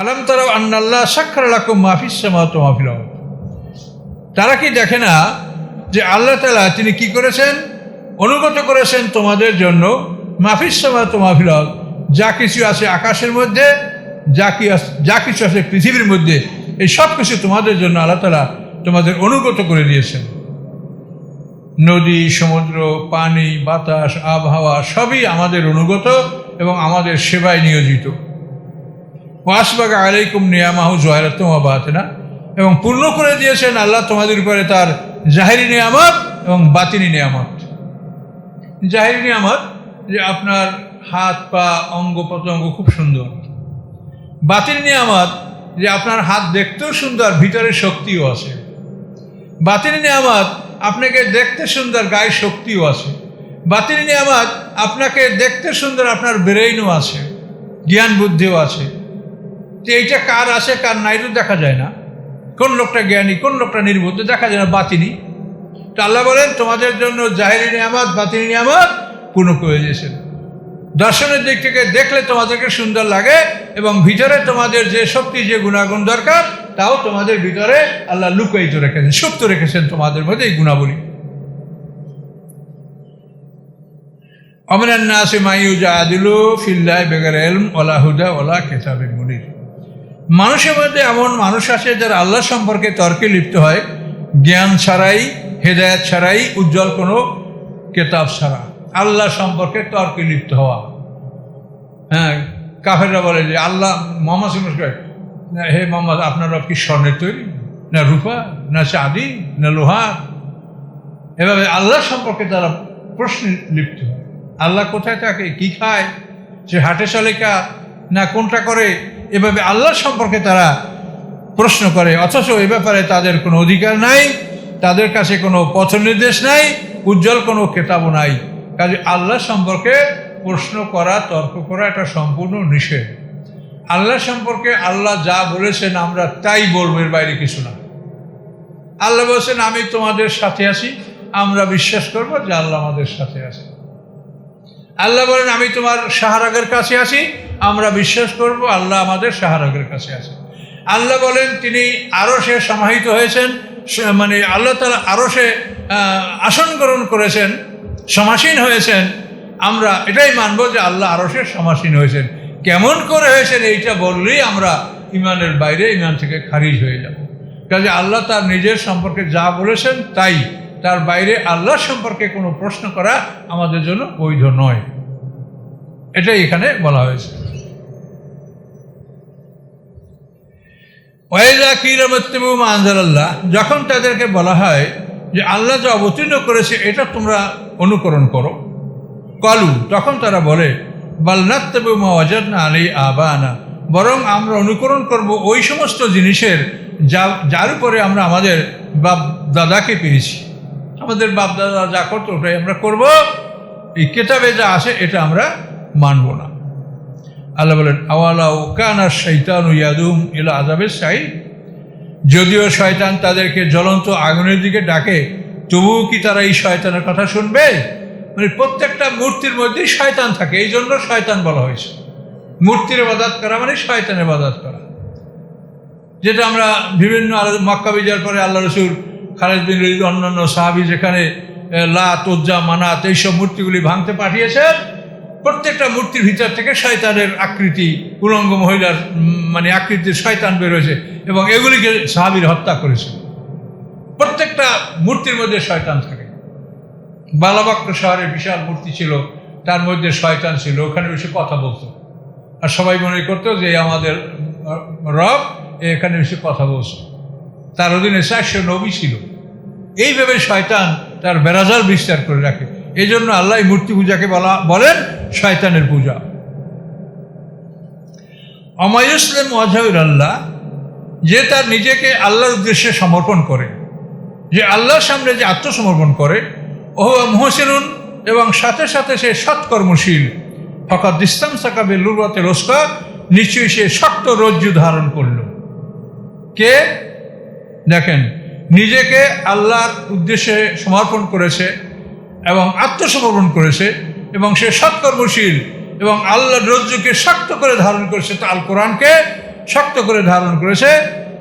আলম তারাও আন্নাল্লাহ সাক্ষর মাহফিস সামাত মাহফিল তারা কি দেখে না যে আল্লাহ তালা তিনি কি করেছেন? অনুগত করেছেন তোমাদের জন্য মাহফিস সামাত মাহফিল যা কিছু আছে আকাশের মধ্যে, যা কি যা কিছু আছে পৃথিবীর মধ্যে, এই সব কিছু তোমাদের জন্য আল্লাহ তালা তোমাদের অনুগত করে দিয়েছেন। নদী, সমুদ্র, পানি, বাতাস, আবহাওয়া সবই আমাদের অনুগত এবং আমাদের সেবায় নিয়োজিত। ওয়াসবাগ আলাইকুম নিয়ামাহু জয়রাতমা এবং পূর্ণ করে দিয়েছেন আল্লাহ তোমাদের উপরে তার জাহেরি নিয়ামত এবং বাতিনি নিয়ামত। জাহেরি নিয়ামত যে আপনার হাত, পা, অঙ্গ প্রত্যঙ্গ খুব সুন্দর। বাতিল নিয়ামত যে আপনার হাত দেখতেও সুন্দর, ভিতরে শক্তিও আছে। বাতিল নিয়ামত আপনাকে দেখতে সুন্দর, গায়ে শক্তিও আছে। বাতিল নিয়ামত আপনাকে দেখতে সুন্দর, আপনার ব্রেইনও আছে, জ্ঞান বুদ্ধিও আছে। তো এইটা কার আছে কার নাই তো দেখা যায় না। কোন লোকটা জ্ঞানী, কোন লোকটা নির্বুদ্ধ দেখা যায় না, বাতিনি। তো আল্লাহ বলেন, তোমাদের জন্য জাহেরি নিয়ামত, বাতিনি নিয়ামত পূর্ণ করে দিয়েছেন দর্শনের দিক থেকে দেখলে তোমাদেরকে সুন্দর লাগে এবং ভিতরে তোমাদের যে শক্তি, যে গুণাগুণ দরকার, তাও তোমাদের ভিতরে আল্লাহ লুকায়িত রেখেছেন, সুপ্ত রেখেছেন তোমাদের মধ্যে এই গুণাবলী। অমরান্না আছে মাইউজা আদিলু ফিল্লাহ বেগার এলম ওলা হুদা ওলা কেতাবে মুনির। মানুষের মধ্যে এমন মানুষ আছে যারা আল্লাহ সম্পর্কে তর্কে লিপ্ত হয়, জ্ঞান ছাড়াই, হেদায়ত ছাড়াই, উজ্জ্বল কোনো কেতাব ছাড়া। আল্লাহ সম্পর্কে তর্কে লিপ্ত হওয়া। হ্যাঁ কাফেররা বলে যে আল্লাহ মোহাম্মদ সিমস্কার হে মোহাম্মদ, আপনার কি স্বর্ণের তৈরি? না রূপা, না চাঁদি, না লোহা? এভাবে আল্লাহ সম্পর্কে তারা প্রশ্নে লিপ্ত হয়। আল্লাহ কোথায় থাকে? কি খায়? সে হাটে চালিকা না কোনটা করে? এভাবে আল্লাহ সম্পর্কে তারা প্রশ্ন করে। অথচ এ ব্যাপারে তাদের কোনো অধিকার নাই, তাদের কাছে কোনো পথ নির্দেশ নাই, উজ্জ্বল কোনো কেতাবও নাই। কাজে আল্লাহ সম্পর্কে প্রশ্ন করা, তর্ক করা এটা সম্পূর্ণ নিষেধ। আল্লাহ সম্পর্কে আল্লাহ যা বলেছেন আমরা তাই বলব, এর বাইরে কিছু না। আল্লাহ বলছেন, আমি তোমাদের সাথে আছি, আমরা বিশ্বাস করব যে আল্লাহ আমাদের সাথে আছে। আল্লাহ বলেন, আমি তোমার সাহারাগের কাছে আছি আমরা বিশ্বাস করব আল্লাহ আমাদের সাহারাগের কাছে আছে। আল্লাহ বলেন, তিনি আরও সে সমাহিত হয়েছেন মানে আল্লাহ তালা আরও সে আসন গ্রহণ করেছেন, সমাসীন হয়েছেন। আমরা এটাই মানব যে আল্লাহ আরও সে সমাসীন হয়েছেন। কেমন করে হয়েছেন এইটা বললেই আমরা ইমানের বাইরে ইমান থেকে খারিজ হয়ে যাব। কাজে আল্লাহ তার নিজের সম্পর্কে যা বলেছেন তাই, তার বাইরে আল্লাহ সম্পর্কে কোনো প্রশ্ন করা আমাদের জন্য বৈধ নয়। এটাই এখানে বলা হয়েছে। আল্লাহ যখন তাদেরকে বলা হয় যে আল্লাহ যা অবতীর্ণ করেছে, এটা তোমরা অনুকরণ করো। কলু, তখন তারা বলে বালনাত্তবু মাওয়াজাদ না আলী আবানা, বরং আমরা অনুকরণ করব ওই সমস্ত জিনিসের যা, যার উপরে আমরা আমাদের বাপ দাদাকে পেয়েছি। আমাদের বাপ দাদা যা করতো, ওটাই আমরা করব। এই কেতাবে যা আছে এটা আমরা মানব না। আল্লাহ বলেন আওয়ালা ওকানা শৈতান ইয়াদুম ইলা আজাবের সাই যদিও শয়তান তাদেরকে জ্বলন্ত আগুনের দিকে ডাকে তবুও কি তারা এই শয়তানের কথা শুনবে? মানে প্রত্যেকটা মূর্তির মধ্যেই শয়তান থাকে এই জন্য শয়তান বলা হয়েছে। মূর্তির বাদাত করা মানে শয়তানের বাদাত করা। যেটা আমরা বিভিন্ন মক্কা বিজয়ের পরে আল্লাহ রসুল খালেদ বিন অন্যান্য সাহাবি যেখানে এ, লাত উজ্জা মানাত এইসব মূর্তিগুলি ভাঙতে পাঠিয়েছেন। প্রত্যেকটা মূর্তির ভিতর থেকে শয়তানের আকৃতি, উলঙ্গ মহিলার মানে আকৃতির শয়তান বেরোয়েছে এবং এগুলিকে সাহাবির হত্যা করেছে। প্রত্যেকটা মূর্তির মধ্যে শয়তান থাকে। বালাবাক্য শহরে বিশাল মূর্তি ছিল, তার মধ্যে শয়তান ছিল, ওখানে বেশি কথা বলতো। আর সবাই মনে করতো যে আমাদের রব এখানে বেশি কথা বলছে। তার অধীনে চারশো নবী ছিল। এইভাবে শয়তান তার বেরাজাল বিস্তার করে রাখে। এই জন্য আল্লাহ মূর্তি পূজাকে বলা, বলেন শয়তানের পূজা। অমায়ুসলেম ওয়াজাউর আল্লাহ, যে তার নিজেকে আল্লাহর উদ্দেশ্যে সমর্পণ করে, যে আল্লাহর সামনে যে আত্মসমর্পণ করে ও মহসিনুন এবং সাথে সাথে সে সৎকর্মশীল। ফকাত ইসলাম সাকাবে লুরতে রস্কা নিশ্চয়ই সে শক্ত রজ্জু ধারণ করল। কে? দেখেন, নিজেকে আল্লাহর উদ্দেশ্যে সমর্পণ করেছে এবং আত্মসমর্পণ করেছে এবং সে সৎকর্মশীল এবং আল্লাহর রজ্জুকে শক্ত করে ধারণ করেছে আল কোরআনকে শক্ত করে ধারণ করেছে।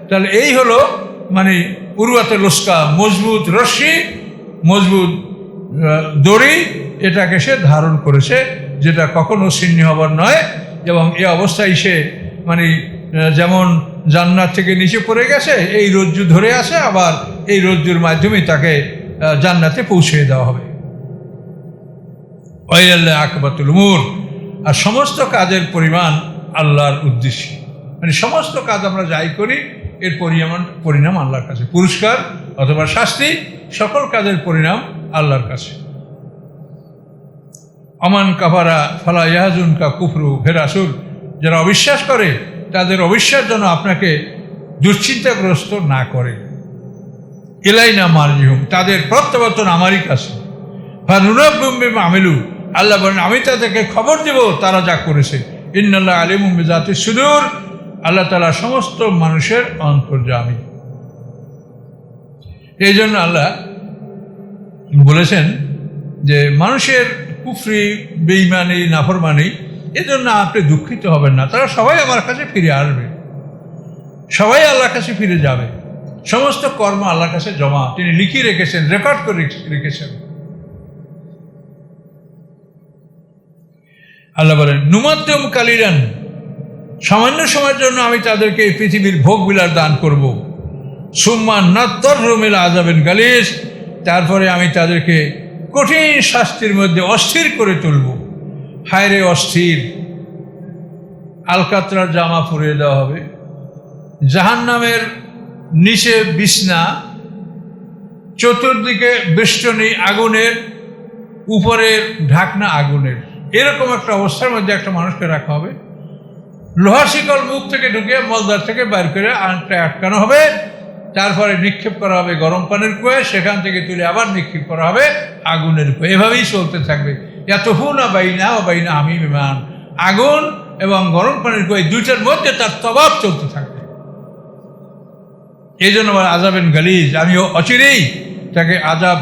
তাহলে এই হলো মানে উর্বাতে লস্কা, মজবুত রশ্মি, মজবুত দড়ি, এটাকে সে ধারণ করেছে, যেটা কখনো ছিন্ন হবার নয়। এবং এ অবস্থায় সে মানে যেমন জান্নাত থেকে নিচে পড়ে গেছে, এই রজ্জু ধরে আছে, আবার এই রজ্জুর মাধ্যমে তাকে জান্নাতে পৌঁছে দেওয়া হবে। ওয়াইল্লাহ আকবাতুল উমুর। আর সমস্ত কাজের পরিমাণ আল্লাহর উদ্দেশ্যে। মানে সমস্ত কাজ আমরা যাই করি, এর পরিমাণ, পরিণাম আল্লাহর কাছে। পুরস্কার অথবা শাস্তি, সকল কাজের পরিণাম আল্লাহর কাছে। অমান কাফারা ফালা ইয়াহাজুন কা কুফরু ফেরাসুল যারা অবিশ্বাস করে, তাদের অবিশ্বাস যেন আপনাকে দুশ্চিন্তাগ্রস্ত না করে। এলাই না মারজিহুম, তাদের প্রত্যাবর্তন আমারই কাছে। ফানুরব্বিম আমিলু আল্লাহ বলেন, আমি তাদেরকে খবর দেব, তারা যা করেছে। ইন্নাল্লাহ আলিম জাতি সুদূর। আল্লাহ তালা সমস্ত মানুষের অন্তর্জামী এই জন্য আল্লাহ বলেছেন যে, মানুষের কুফরি বেইমানি নাফরমানি, এজন্য আপনি দুঃখিত হবেন না। তারা সবাই আমার কাছে ফিরে আসবে। সবাই আল্লাহর কাছে ফিরে যাবে। সমস্ত কর্ম আল্লাহর কাছে জমা। তিনি লিখিয়ে রেখেছেন রেকর্ড করে রেখেছেন। আল্লাহ বলেন নুমাদ্যম কালিরান সামান্য সময়ের জন্য আমি তাদেরকে এই পৃথিবীর ভোগ বিলার দান করব। সুম্মা নাত্তর রুমিল আজাবেন গালিস তারপরে আমি তাদেরকে কঠিন শাস্তির মধ্যে অস্থির করে তুলব। হায়রে অস্থির, আলকাতরার জামা পরিয়ে দেওয়া হবে। জাহান নামের নিচে বিছনা, চতুর্দিকে বেষ্টনী আগুনের, উপরের ঢাকনা আগুনের। এরকম একটা অবস্থার মধ্যে একটা মানুষকে রাখা হবে। লোহার শিকল মুখ থেকে ঢুকে মলদার থেকে বাইর করে আনটা আটকানো হবে। তারপরে নিক্ষেপ করা হবে গরম পানির কুয়ে সেখান থেকে তুলে আবার নিক্ষেপ করা হবে আগুনের কুয়ে এভাবেই চলতে থাকবে। এত হু না বাইনা ও বাই না আমি বিমান। আগুন এবং গরম পানির কুয়ে দুইটার মধ্যে তার তবাব চলতে থাকবে। এই জন্য আমার আজাবেন গালিজ, আমিও অচিরেই তাকে আজাব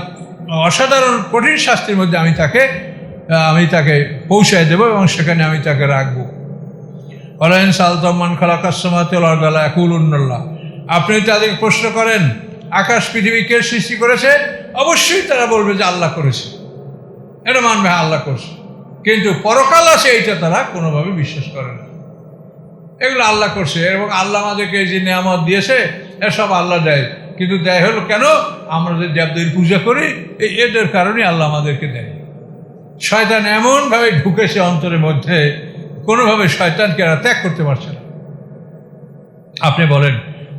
অসাধারণ কঠিন শাস্তির মধ্যে আমি তাকে আমি তাকে পৌঁছায় দেবো এবং সেখানে আমি তাকে রাখব। অলাইন সালতমান গালা একুল উন্নল্লাহ আপনি তাদেরকে প্রশ্ন করেন, আকাশ পৃথিবী কে সৃষ্টি করেছে? অবশ্যই তারা বলবে যে আল্লাহ করেছে। এটা মানবে হ্যাঁ আল্লাহ করেছে। কিন্তু পরকাল আছে, এইটা তারা কোনোভাবে বিশ্বাস করে না। এগুলো আল্লাহ করছে, এবং আল্লাহ আমাদেরকে যে নিয়ামত দিয়েছে এসব আল্লাহ দেয়। কিন্তু দেয় হলো কেন? আমরা যে দেবদেবীর পূজা করি এদের কারণে আল্লাহ আমাদেরকে দেয়। শয়তান এমনভাবে ঢুকেছে অন্তরের মধ্যে, কোনোভাবে শয়তানকে এরা ত্যাগ করতে পারছে না। আপনি বলেন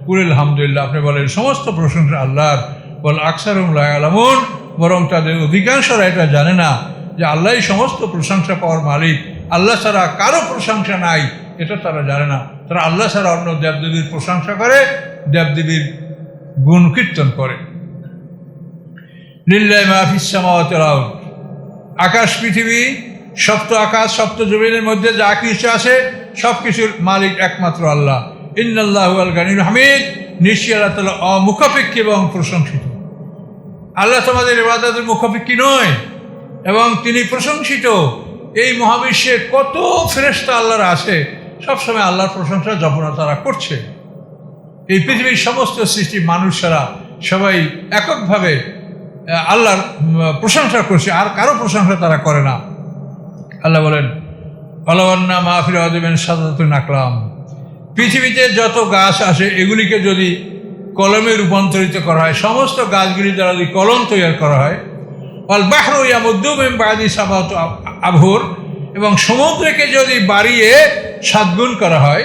কুরিল আলহামদুলিল্লাহ আপনি বলেন, সমস্ত প্রশংসা আল্লাহর, বল আকসার আলামুন বরং তাদের অধিকাংশরা এটা জানে না যে আল্লাহই সমস্ত প্রশংসা পাওয়ার মালিক। আল্লাহ ছাড়া কারও প্রশংসা নাই, এটা তারা জানে না। তারা আল্লাহ ছাড়া অন্য দেবদেবীর প্রশংসা করে, দেবদেবীর গুণ কীর্তন করে। লিল্লাহ মাহফিস আকাশ পৃথিবী, সপ্ত আকাশ, সপ্ত জমিনের মধ্যে যা কিছু আছে সব কিছুর মালিক একমাত্র আল্লাহ। ইন্নাল্লাহ আল গানির হামিদ নিশ্চয় আল্লাহ তালা অমুখাপেক্ষী এবং প্রশংসিত। আল্লাহ তোমাদের এবাদতের মুখাপেক্ষী নয়, এবং তিনি প্রশংসিত। এই মহাবিশ্বে কত ফেরেস্তা আল্লাহর আছে, সবসময় আল্লাহর প্রশংসা জপনা তারা করছে। এই পৃথিবীর সমস্ত সৃষ্টি মানুষেরা সবাই এককভাবে আল্লাহর প্রশংসা করছে। আর কারও প্রশংসা তারা করে না। আল্লাহ বলেন আল্লাহন্না মাহফির আদমেন সাদাতুন আকলাম। পৃথিবীতে যত গাছ আসে এগুলিকে যদি কলমে রূপান্তরিত করা হয়, সমস্ত গাছগুলি দ্বারা যদি কলম তৈরি করা হয় অল বাহর ইয়ামুদ্দুম বাদি সাবাত আভোর এবং সমুদ্রকে যদি বাড়িয়ে সাতগুণ করা হয়,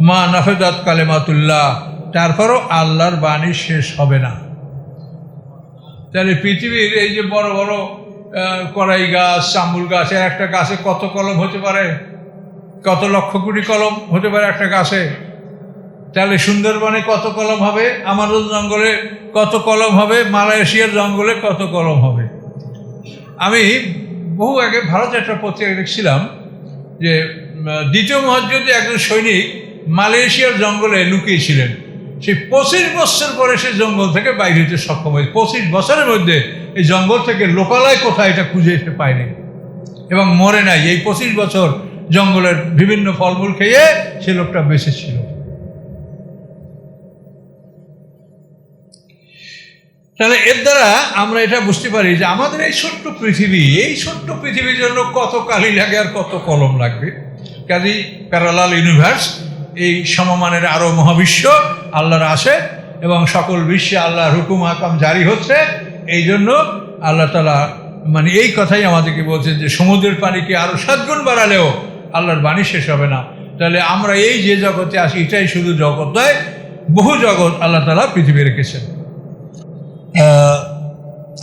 মা নাফেদাত কালেমাতুল্লাহ। তারপরও আল্লাহর বাণী শেষ হবে না। তাহলে পৃথিবীর এই যে বড় বড় কড়াই গাছ চাম্বুল গাছ, এর একটা গাছে কত কলম হতে পারে? কত লক্ষ কোটি কলম হতে পারে একটা গাছে? তাহলে সুন্দরবনে কত কলম হবে? আমাজন জঙ্গলে কত কলম হবে? মালয়েশিয়ার জঙ্গলে কত কলম হবে? আমি বহু আগে ভারতে একটা পত্রিকা দেখছিলাম যে দ্বিতীয় মহাযুদ্ধে একজন সৈনিক মালয়েশিয়ার জঙ্গলে লুকিয়েছিলেন। সেই পঁচিশ বছর পরে সে জঙ্গল থেকে বাইরে হতে সক্ষম হয়েছে। পঁচিশ বছরের মধ্যে এই জঙ্গল থেকে লোকালয় কোথায় এটা খুঁজে এসে পায়নি এবং মরে নাই। এই পঁচিশ বছর জঙ্গলের বিভিন্ন ফলমূল খেয়ে সে লোকটা বেঁচে ছিল। তাহলে এর দ্বারা আমরা এটা বুঝতে পারি যে আমাদের এই ছোট্ট পৃথিবী, এই ছোট্ট পৃথিবীর জন্য কত কালি লাগে আর কত কলম লাগবে। কাজী প্যারালাল ইউনিভার্স এই সমমানের আরও মহাবিশ্ব আল্লাহর আসে এবং সকল বিশ্বে আল্লাহর হুকুম হাকাম জারি হচ্ছে। এই জন্য আল্লাহ তালা মানে এই কথাই আমাদেরকে বলছেন যে সমুদ্রের পানিকে আরও সাতগুণ বাড়ালেও আল্লাহর বাণী শেষ হবে না। তাহলে আমরা এই যে জগতে আসি এটাই শুধু জগৎ নয়, বহু জগৎ আল্লাহ তালা পৃথিবী রেখেছেন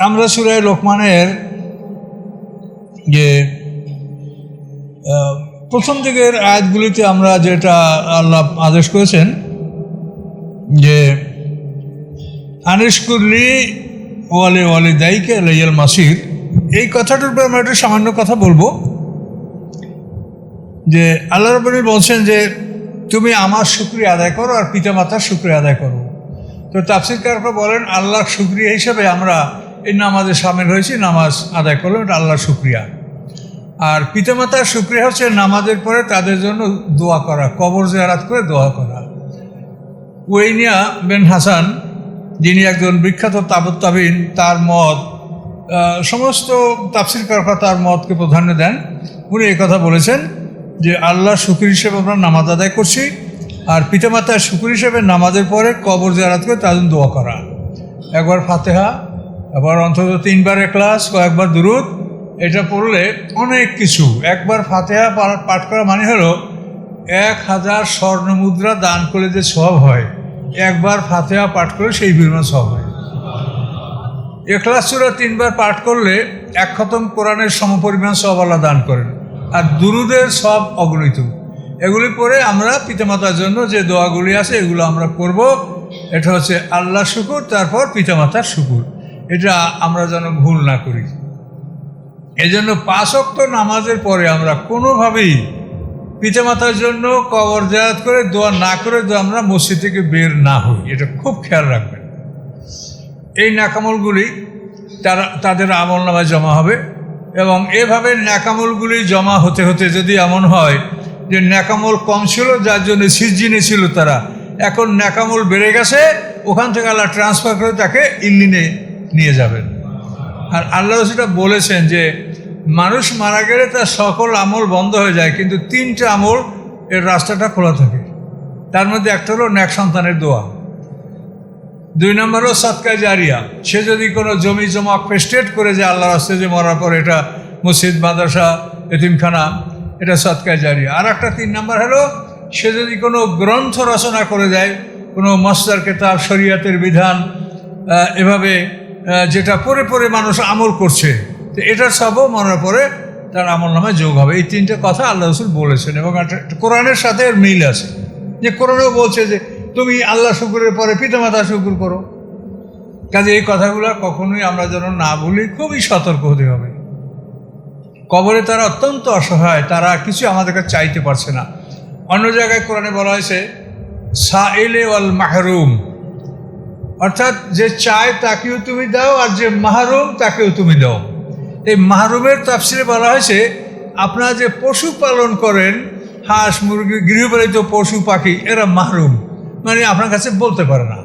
আমরা সুরায় লোকমানের যে প্রথম দিকের আয়াতগুলিতে আমরা যেটা আল্লাহ আদেশ করেছেন যে আনিসকুল্লি ওয়ালে ওয়ালে দায়ীকে লাইয়াল মাসির। এই কথাটার উপর আমরা একটু সামান্য কথা বলব। যে, আল্লাহ রবনী বলছেন যে, তুমি আমার শুক্রিয়া আদায় করো আর পিতামাতার শুক্রিয়া আদায় করো। তো তাফসির কারকা বলেন, আল্লাহর শুক্রিয়া হিসেবে আমরা এই নামাজে সামিল হয়েছি, নামাজ আদায় করল এটা আল্লাহর শুক্রিয়া। আর পিতামাতার শুক্রিয়া হচ্ছে নামাজের পরে তাদের জন্য দোয়া করা, কবর জেয়ারাত করে দোয়া করা। ওয়েনিয়া বেন হাসান, যিনি একজন বিখ্যাত তাবত্তাবিন, তার মত সমস্ত তাফসির কারকা তার মতকে প্রাধান্য দেন। উনি কথা বলেছেন যে আল্লাহর শুক্র হিসেবে আমরা নামাজ আদায় করছি আর পিতামাতার শুক্র হিসেবে নামাজের পরে কবর জেয়ারাত করে তাদের দোয়া করা। একবার ফাতেহা আবার অন্তত তিনবার ক্লাস কয়েকবার দুরুদ এটা পড়লে অনেক কিছু। একবার ফাতেহা পাঠ করা মানে হলো, এক হাজার স্বর্ণ মুদ্রা দান করলে যে সব হয়, একবার ফাতেহা পাঠ করে সেই পরিমাণ সব হয়। এখলাস সুরা তিনবার পাঠ করলে এক খতম কোরআনের সমপরিমাণ সব আল্লাহ দান করেন, আর দুরুদের সব অগণিত। এগুলি পরে আমরা পিতামাতার জন্য যে দোয়াগুলি আছে, এগুলো আমরা করব এটা হচ্ছে আল্লাহ শুকুর, তারপর পিতামাতার শুকুর। এটা আমরা যেন ভুল না করি। এই জন্য পাঁচক্ত নামাজের পরে আমরা কোনোভাবেই পিতামাতার জন্য কবর জায়াত করে দোয়া না করে দোয়া আমরা মসজিদ থেকে বের না হই, এটা খুব খেয়াল রাখবেন। এই ন্যাকামলগুলি তারা, তাদের আমল নামায় জমা হবে এবং এভাবে ন্যাকামলগুলি জমা হতে হতে যদি এমন হয় যে ন্যাকামল কম ছিল, যার জন্য সিজিনে ছিল তারা, এখন ন্যাকামল বেড়ে গেছে, ওখান থেকে আল্লাহ ট্রান্সফার করে তাকে ইল্লিনে নিয়ে যাবেন। আর আল্লাহ সেটা বলেছেন যে মানুষ মারা গেলে তার সকল আমল বন্ধ হয়ে যায়, কিন্তু তিনটে আমল এর রাস্তাটা খোলা থাকে। তার মধ্যে একটা হলো ন্যাক সন্তানের দোয়া। দুই নম্বর হলো সৎকা জারিয়া। সে যদি কোনো জমি জমা পেস্টেড করে যে আল্লাহ রাস্তায় যে মরার পর এটা মসজিদ, মাদ্রাসা, এতিমখানা, এটা সৎকা জারিয়া। আর একটা তিন নম্বর হলো, সে যদি কোনো গ্রন্থ রচনা করে দেয়, কোনো মস্তার কেতাব, শরিয়াতের বিধান এভাবে যেটা পরে পরে মানুষ আমল করছে এটা সবও মনের পরে তার আমল নামে যোগ হবে। এই তিনটে কথা আল্লাহ রসুল বলেছেন এবং কোরআনের সাথে এর মিল আছে। যে কোরআনেও বলছে যে, তুমি আল্লাহ শুকুরের পরে পিতামাতা শুকুর করো। কাজে এই কথাগুলো কখনোই আমরা যেন না ভুলি, খুবই সতর্ক হতে হবে। কবরে তারা অত্যন্ত অসহায়, তারা কিছু আমাদের কাছে চাইতে পারছে না। অন্য জায়গায় কোরআনে বলা হয়েছে, সাইলে ওয়াল মাহরুম। অর্থাৎ যে চায় তাকেও তুমি দাও আর যে মাহরুম তাকেও তুমি দাও। এই মাহরুমের তাফসিরে বলা হয়েছে, আপনারা যে পশু পালন করেন, হাঁস, মুরগি, গৃহপালিত পশু, পাখি, এরা মাহরুম। মানে আপনার কাছে বলতে পারে না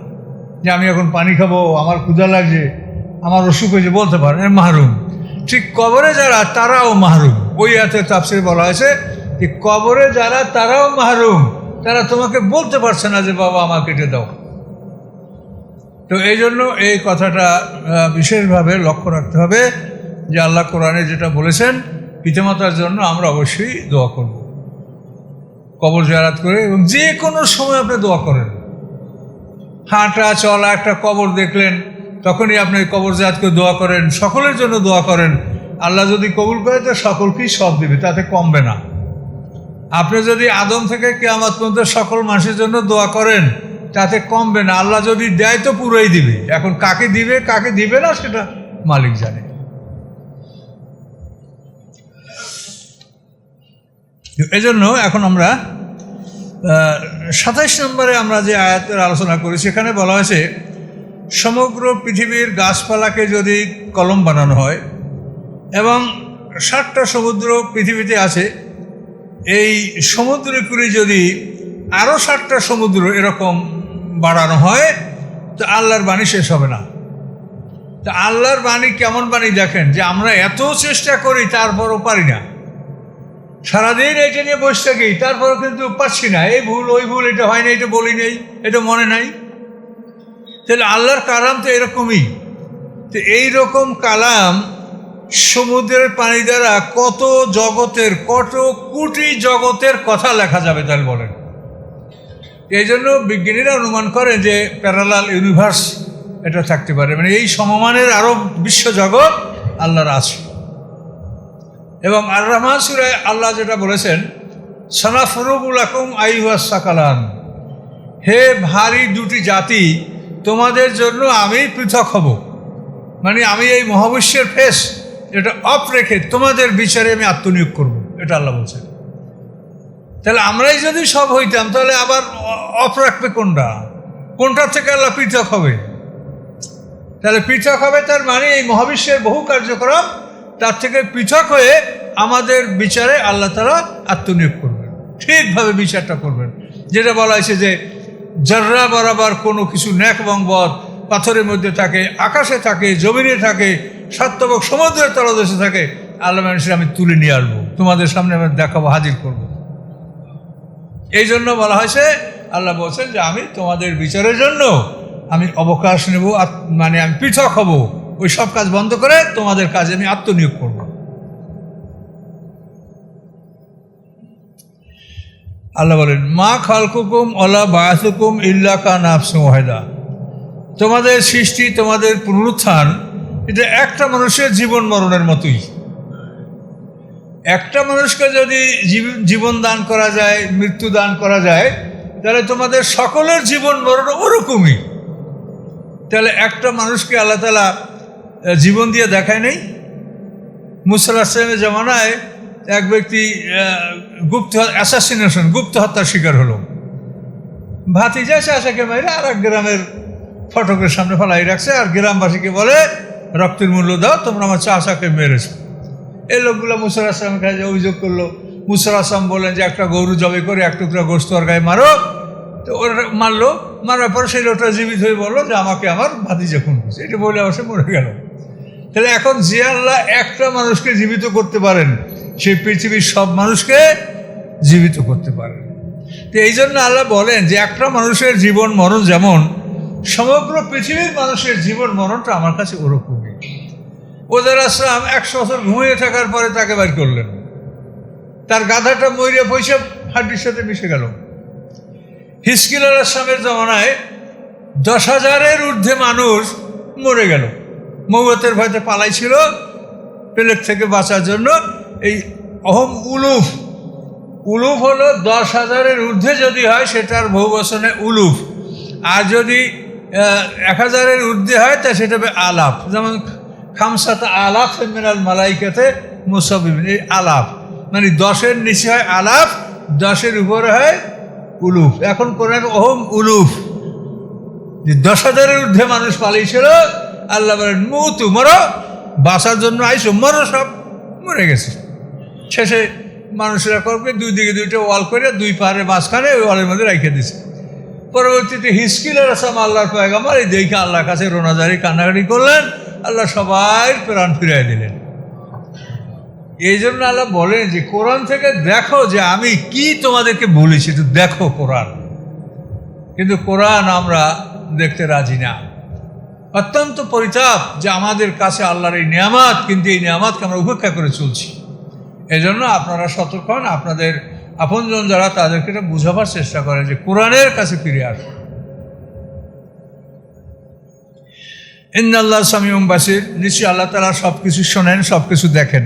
যে আমি এখন পানি খাব, আমার ক্ষুধা লাগছে, আমার অসুখ হয়েছে, বলতে পারেন এর মাহরুম। ঠিক কবরে যারা, তারাও মাহরুম। ওই হাতে তাফসিরে বলা হয়েছে যে কবরে যারা, তারাও মাহরুম। তারা তোমাকে বলতে পারছে না যে, বাবা আমাকে এটা দাও। তো এই জন্য এই কথাটা বিশেষভাবে লক্ষ্য রাখতে হবে। যে আল্লাহ কোরআনে যেটা বলেছেন, পিতামাতার জন্য আমরা অবশ্যই দোয়া করব। কবর জয়ারাত করে এবং যে কোনো সময় আপনি দোয়া করেন। হাঁটা, চলা, একটা কবর দেখলেন, তখনই আপনি কবর জাত করে দোয়া করেন, সকলের জন্য দোয়া করেন। আল্লাহ যদি কবুল করে, তো সকলকেই সব দিবে, তাতে কমবে না। আপনি যদি আদম থেকে কেয়ামত পর্যন্ত সকল মানুষের জন্য দোয়া করেন, তাতে কমবে না। আল্লাহ যদি দেয়, তো পুরোই দিবে। এখন কাকে দিবে কাকে দিবে না, সেটা মালিক জানে। এই জন্য এখন আমরা সাতাইশ নম্বরে আমরা যে আয়াতের আলোচনা করি, সেখানে বলা হয়েছে, সমগ্র পৃথিবীর গাছপালাকে যদি কলম বানানো হয় এবং ষাটটা সমুদ্র পৃথিবীতে আছে, এই সমুদ্র করে যদি আরও সাতটা সমুদ্র এরকম বাড়ানো হয়, তো আল্লাহর বাণী শেষ হবে না। তা আল্লাহর বাণী কেমন বাণী দেখেন যে আমরা এত চেষ্টা করি, তারপরও পারি না। সারাদিন এটা নিয়ে বসে থাকি, তারপরও কিন্তু পারছি না। এই ভুল, ওই ভুল, এটা হয় না এটা বলি নেই, এটা মনে নাই। তাহলে আল্লাহর কালাম তো এরকমই। তো এই রকম কালাম সমুদ্রের পানি দ্বারা কত জগতের, কত কোটি জগতের কথা লেখা যাবে, তাহলে বলেন। এই জন্য বিজ্ঞানীরা অনুমান করেন যে প্যারালাল ইউনিভার্স এটা থাকতে পারে। মানে এই সমমানের আরও বিশ্বজগৎ আল্লাহর আছে এবং আর রহমান সুরায় আল্লাহ যেটা বলেছেন সনাফরুবুল আকুম আইহাস সাকালান। হে ভারী দুটি জাতি, তোমাদের জন্য আমি পৃথক হব। মানে আমি এই মহাবিশ্বের ফেস এটা অফ রেখে তোমাদের বিচারে আমি আত্মনিয়োগ করব, এটা আল্লাহ বলছেন। তাহলে আমরাই যদি সব হইতাম, তাহলে আবার অফ রাখবে কোনটা? কোনটার থেকে আল্লাহ পৃথক হবে? তাহলে পৃথক হবে তার মানে এই মহাবিশ্বের বহু কার্যক্রম তার থেকে পৃথক হয়ে আমাদের বিচারে আল্লাহ তারা আত্মনিয়োগ করবেন। ঠিকভাবে বিচারটা করবেন। যেটা বলা হয়েছে যে জর্রা বরাবর কোনো কিছু ন্যাক এবং পাথরের মধ্যে থাকে, আকাশে থাকে, জমিনে থাকে সাত্তবক সমুদ্রের তলদেশে থাকে, আল্লাহ মানুষের আমি তুলে নিয়ে আসব। তোমাদের সামনে আমি দেখাবো, হাজির করব। এই জন্য বলা হয়েছে, আল্লাহ বলছেন যে, আমি তোমাদের বিচারের জন্য আমি অবকাশ নেব মানে আমি পৃথক হব। ওই সব কাজ বন্ধ করে তোমাদের কাজে আমি আত্মনিয়োগ করব। আল্লাহ বলেন, মা খালকুকুম অলা বায়াসুকুম ইল্লা কা নাফস ওয়াহেদা। তোমাদের সৃষ্টি, তোমাদের পুনরুত্থান, এটা একটা মানুষের জীবন মরণের মতোই। একটা মানুষকে যদি জীব- জীবন দান করা যায়, মৃত্যু দান করা যায়, তাহলে তোমাদের সকলের জীবন মরণ ওরকমই। তাহলে একটা মানুষকে আল্লাহ তালা জীবন দিয়ে দেখায় নেই। মুসাল্লাহামের জমানায় এক ব্যক্তি গুপ্ত অ্যাসাসিনেশন গুপ্ত হত্যার শিকার হলো। ভাতি ভাতিজা চাষাকে মাইরে আর এক গ্রামের ফটকের সামনে ফেলাই রাখছে আর গ্রামবাসীকে বলে, রক্তের মূল্য দাও, তোমরা আমার চাষাকে মেরেছ। এই লোকগুলো মুসার আসলামের কাছে অভিযোগ করল। মুসার আসলাম বললেন যে, একটা গরু জবে করে এক টুকরা গোস্ত আর গায়ে মারো। তো ওরা মারলো। মারার পরে সেই লোকটা জীবিত হয়ে বলল যে, আমাকে আমার ভাতিজা খুন করছে। এটা বলে অবশ্য মরে গেল। তাহলে এখন যে আল্লাহ একটা মানুষকে জীবিত করতে পারেন, সেই পৃথিবীর সব মানুষকে জীবিত করতে পারেন। তো এই জন্য আল্লাহ বলেন যে একটা মানুষের জীবন মরণ যেমন, সমগ্র পৃথিবীর মানুষের জীবন মরণটা আমার কাছে ওরকমই। ওদের আসলাম একশো বছর ঘুমিয়ে থাকার পরে তাকে বের করলেন। তার গাধাটা ময়ূরে পয়সা হাড্ডির সাথে মিশে গেল। হিসকিল আল আসলামের জমানায় দশ হাজারের ঊর্ধ্বে মানুষ মরে গেল। মৌয়তের ভয়তে পালাইছিল পেলেট থেকে বাঁচার জন্য। এই অহম উলুফ উলুফ হলো দশ হাজারের ঊর্ধ্বে যদি হয় সেটার বহু বচনে উলুফ। আর যদি এক হাজারের ঊর্ধ্বে হয় তা সেটা হবে আলাপ। যেমন খামসাত আলাপ মিনাল মালাইকাতে মুসাবিবিন এই আলাপ। মানে দশের নিচে হয় আলাপ, দশের উপরে হয় উলুফ। এখন এক অহম উলুফ। যে দশ হাজারের ঊর্ধ্বে মানুষ পালিয়েছিল আল্লাহ বলেন, মু মরো। বাসার জন্য আইসো, মরো সব। মরে গেছে। শেষে মানুষেরা করবে, দুই দিকে দুইটা ওয়াল করে দুই পাহাড়ে মাঝখানে ওই ওয়ালের মধ্যে রেখে দিছে। পরবর্তীতে হিসকিলের আসাম আল্লাহর পয়গামার এই দেখে আল্লাহর কাছে রোনাজারি, কান্নাকাটি করলেন। আল্লাহ সবাই প্রাণ ফিরিয়ে দিলেন। এই জন্য আল্লাহ বলেন যে, কোরআন থেকে দেখো যে আমি কি তোমাদেরকে বলেছি, একটু দেখো কোরআন। কিন্তু কোরআন আমরা দেখতে রাজি না। অত্যন্ত পরিতাপ যে আমাদের কাছে আল্লাহর এই নিয়ামাত, কিন্তু এই নিয়ামাতকে আমরা উপেক্ষা করে চলছি। এজন্য আপনারা সতর্ক হন, আপনাদের আপনজন যারা তাদেরকে এটা বুঝাবার চেষ্টা করেন যে কোরআনের কাছে ফিরে আসুন। ইন্দাল্লাহ সামিউম বাসির, নিশ্চয়ই আল্লাহ তালা সব কিছু শোনেন সব কিছু দেখেন।